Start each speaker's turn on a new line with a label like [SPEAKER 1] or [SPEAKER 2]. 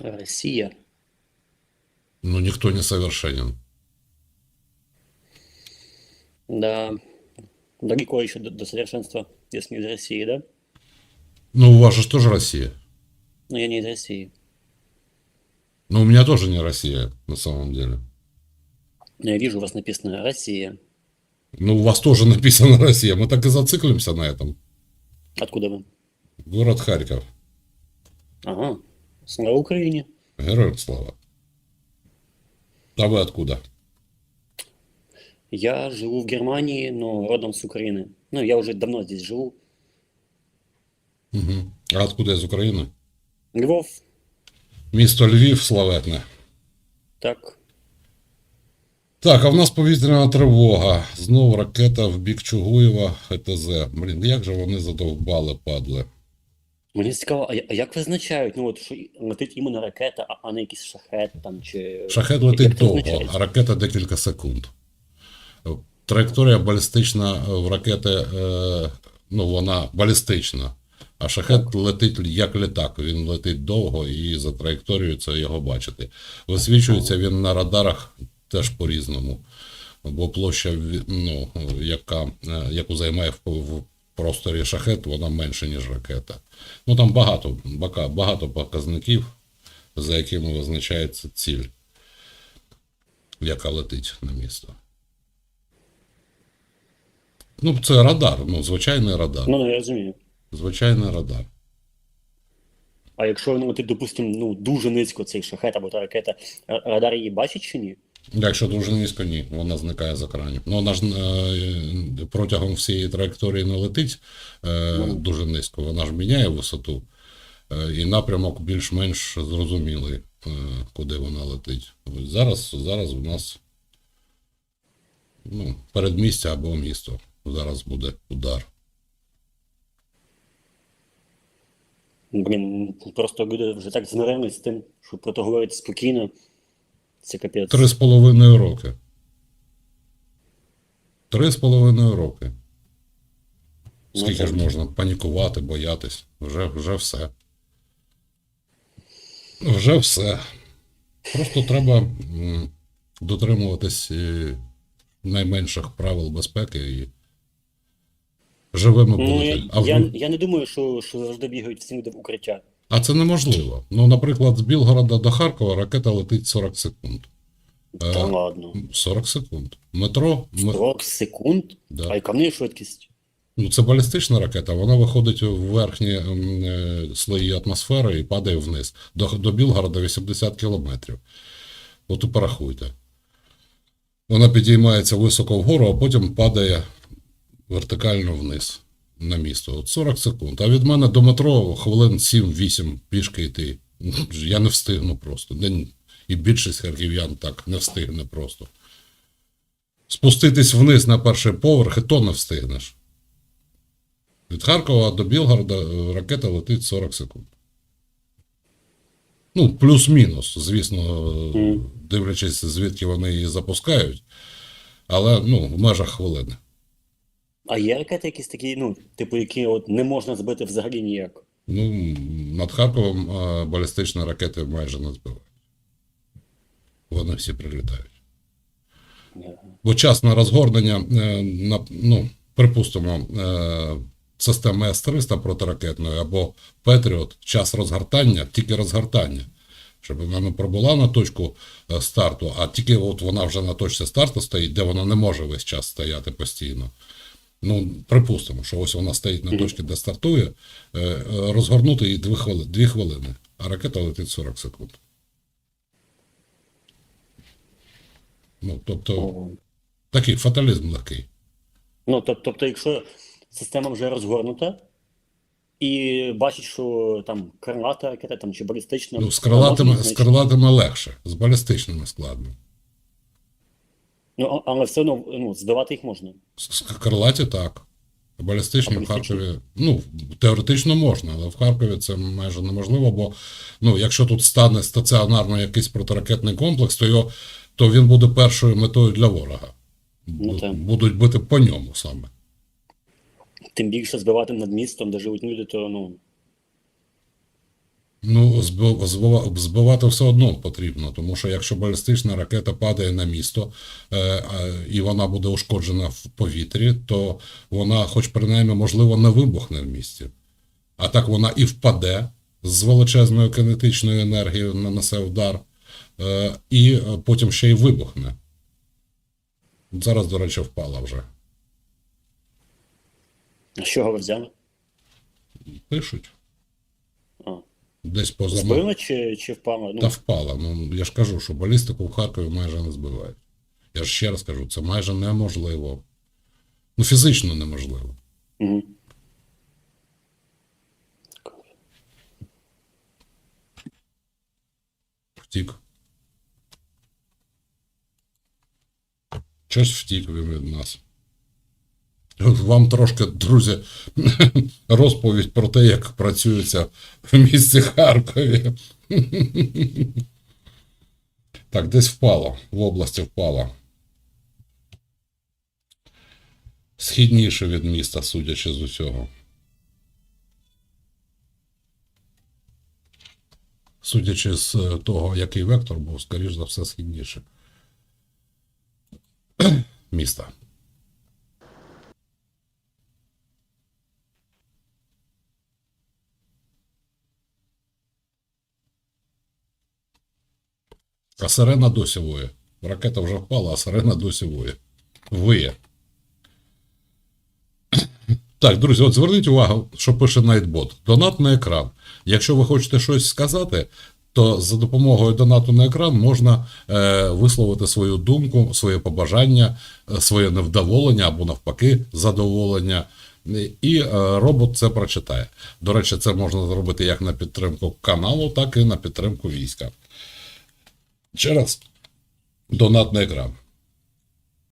[SPEAKER 1] Россия.
[SPEAKER 2] Ну, никто не совершенен.
[SPEAKER 1] Да. Далеко еще до, до совершенства, если не из России, да?
[SPEAKER 2] Ну, у вас же тоже Россия.
[SPEAKER 1] Но я не из России.
[SPEAKER 2] Но у меня тоже не Россия, на самом деле.
[SPEAKER 1] Я вижу, у вас написано Россия.
[SPEAKER 2] Ну, у вас тоже написано Россия. Мы так и зациклимся на этом.
[SPEAKER 1] Откуда вы?
[SPEAKER 2] Город Харьков.
[SPEAKER 1] Ага. Слава Украине.
[SPEAKER 2] Героям слава. А вы откуда?
[SPEAKER 1] Я живу в Германии, но родом с Украины. Ну, я уже давно здесь живу.
[SPEAKER 2] Угу. А откуда из України?
[SPEAKER 1] Львов,
[SPEAKER 2] Місто Львів, славетне.
[SPEAKER 1] так.
[SPEAKER 2] Так, а в нас повітряна тривога. Знову ракета в бік Чугуєва, ХТЗ. Блін, як же вони задовбали, падли.
[SPEAKER 1] Мені цікаво, а як визначають? Ну, от що летить іменно ракета, а, не якийсь шахет там чи.
[SPEAKER 2] Шахет летить довго, а ракета декілька секунд. Траєкторія балістична в ракети, е, ну вона балістична. А шахет летить як літак. Він летить довго і за траєкторією це його бачити. Висвічується він на радарах теж по-різному. Бо площа, ну, яка, е, яку займає в просторі шахет, вона менша, ніж ракета. Ну там багато, багато показників, за якими визначається ціль яка летить на місто. Ну, це радар, ну, звичайний радар.
[SPEAKER 1] Ну, ну, я розумію.
[SPEAKER 2] Звичайний радар.
[SPEAKER 1] А якщо він летить, допустимо, ну, дуже низько цей шахет або та ракета, радар її бачить чи ні?
[SPEAKER 2] Якщо дуже низько, ні, вона зникає з екранів. Ну, вона ж е, протягом всієї траєкторії не летить е,
[SPEAKER 1] Ну.
[SPEAKER 2] дуже низько, вона ж міняє висоту. Е, і напрямок більш-менш зрозумілий, е, куди вона летить. Ось Зараз, зараз у нас ну, передмістя або місто. Зараз буде удар.
[SPEAKER 1] Блін, просто люди вже так змирились з тим, що про то спокійно. Це капець.
[SPEAKER 2] Три з половиною роки. Три з половиною роки.
[SPEAKER 1] Ну,
[SPEAKER 2] Скільки
[SPEAKER 1] так.
[SPEAKER 2] ж можна панікувати, боятись? Вже, вже все. Вже все. Просто треба дотримуватись е, найменших правил безпеки і живими
[SPEAKER 1] Ну, я,
[SPEAKER 2] в-
[SPEAKER 1] я, я не думаю, що, що завжди бігають всі люди в укриття.
[SPEAKER 2] А це неможливо. Ну, наприклад, з Білгорода до Харкова ракета летить 40 секунд.
[SPEAKER 1] Та
[SPEAKER 2] Е,
[SPEAKER 1] ладно.
[SPEAKER 2] 40 секунд. Метро. ме-
[SPEAKER 1] 40 секунд?
[SPEAKER 2] Да.
[SPEAKER 1] А яка в неї швидкість?
[SPEAKER 2] Ну, це балістична ракета, вона виходить в верхні е, слої атмосфери і падає вниз. До, до Білгорода 80 кілометрів. От і порахуйте. Вона підіймається високо вгору, а потім падає вертикально вниз на місто. От 40 секунд. А від мене до метро хвилин 7-8 пішки йти. Я не встигну просто. І більшість харків'ян так не встигне просто. Спуститись вниз на перший поверх, і то не встигнеш. Від Харкова до Білгорода е, ракета летить 40 секунд. Ну, плюс-мінус, звісно, е, дивлячись, звідки вони її запускають. Але ну, в межах хвилини.
[SPEAKER 1] А є ракети якісь такі, ну, типу, які от не можна збити взагалі ніяк.
[SPEAKER 2] Ну, над Харковом е, балістичні ракети майже не збивають. Вони всі прилітають. Бо час на розгорнення, е, на, ну, припустимо, е, системи С-300 протиракетної або Петріот, час розгортання, тільки розгортання. Щоб вона не пробула на точку е, старту, а тільки от вона вже на точці старту стоїть, де вона не може весь час стояти постійно. Ну, припустимо, що ось вона стоїть на точці, де стартує, е, е, розгорнути її 2 хвилини, 2 хвилини, а ракета летить 40 секунд. Ну, тобто, такий фаталізм легкий.
[SPEAKER 1] Ну, тобто, якщо система вже розгорнута і бачить, що там крилата ракета там, чи балістична,
[SPEAKER 2] Ну, з крилатими, з крилатими легше, з балістичними складно.
[SPEAKER 1] Ну, але все одно ну, збивати їх можна.
[SPEAKER 2] Крилаті так. Балістичні в? Харкові. Ну, теоретично можна, але в Харкові це майже неможливо, бо ну, якщо тут стане стаціонарно якийсь протиракетний комплекс, то, його, то він буде першою метою для ворога.
[SPEAKER 1] Ну,
[SPEAKER 2] Будуть бити по ньому саме.
[SPEAKER 1] Тим більше збивати над містом, де живуть люди, то ну.
[SPEAKER 2] Ну, збивати все одно потрібно, тому що якщо балістична ракета падає на місто е, і вона буде ушкоджена в повітрі, то вона, хоч принаймні, можливо, не вибухне в місті. А так вона і впаде з величезною кинетичною енергією, нанесе удар, е, і е, потім ще й вибухне. Зараз, до речі, впала вже.
[SPEAKER 1] А з чого ви взяли?
[SPEAKER 2] Пишуть. Десь поза
[SPEAKER 1] Збили чи, чи впало? Ну,
[SPEAKER 2] Та впала. Ну я ж кажу, що балістику в Харкові майже не збивають. Я ж ще раз кажу, це майже неможливо. Ну, фізично неможливо.
[SPEAKER 1] угу.
[SPEAKER 2] Втік. Щось втік він від нас. Вам трошки, друзі, розповідь про те, як працюється в місті Харкові. Так, десь впало, в області впало. Східніше від міста, судячи з усього. Судячи з е, того, який вектор був, скоріш за все, східніше. Міста. А сирена досі воє. Ракета вже впала, а сирена досі воє. Виє. Так, друзі, от зверніть увагу, що пише Найтбот. Донат на екран. Якщо ви хочете щось сказати, то за допомогою донату на екран можна е, висловити свою думку, своє побажання, е, своє невдоволення або навпаки задоволення. І е, робот це прочитає. До речі, це можна зробити як на підтримку каналу, так і на підтримку війська. Ще раз, донат на.